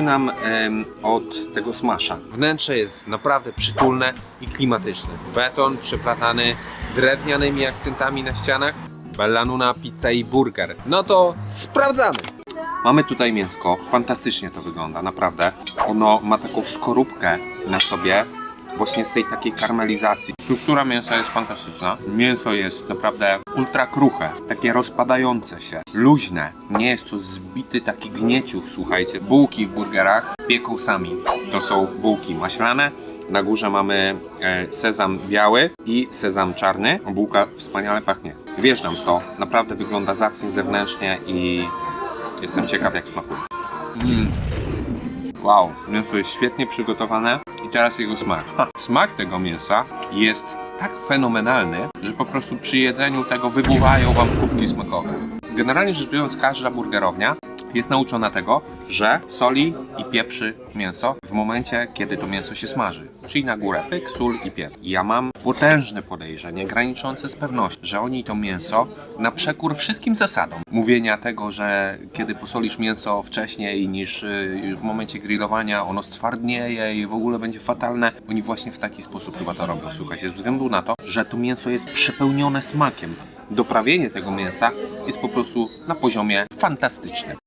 Zaczynam em, od tego smasha. Wnętrze jest naprawdę przytulne i klimatyczne. Beton przeplatany drewnianymi akcentami na ścianach. Bellanuna, pizza i burger. No to sprawdzamy! Mamy tutaj mięsko. Fantastycznie to wygląda, naprawdę. Ono ma taką skorupkę na sobie, właśnie z tej takiej karmelizacji. Struktura mięsa jest fantastyczna. Mięso jest naprawdę ultra kruche, takie rozpadające się, luźne. Nie jest to zbity taki gnieciuch, słuchajcie. Bułki w burgerach pieką sami. To są bułki maślane. Na górze mamy e, sezam biały i sezam czarny. Bułka wspaniale pachnie. Wjeżdżam w to. Naprawdę wygląda zacnie zewnętrznie i jestem ciekaw jak smakuje. Mm. Wow, mięso jest świetnie przygotowane teraz jego smak. Smak tego mięsa jest tak fenomenalny, że po prostu przy jedzeniu tego wybuchają wam kubki smakowe. Generalnie rzecz biorąc, każda burgerownia jest nauczona tego, że soli i pieprzy mięso w momencie, kiedy to mięso się smaży. Czyli na górę pyk, sól i pieprz. Ja mam potężne podejrzenie, graniczące z pewnością, że oni to mięso na przekór wszystkim zasadom mówienia tego, że kiedy posolisz mięso wcześniej niż y, w momencie grillowania ono stwardnieje i w ogóle będzie fatalne, oni właśnie w taki sposób chyba to robią. Słuchajcie, ze względu na to, że to mięso jest przepełnione smakiem. Doprawienie tego mięsa jest po prostu na poziomie fantastycznym.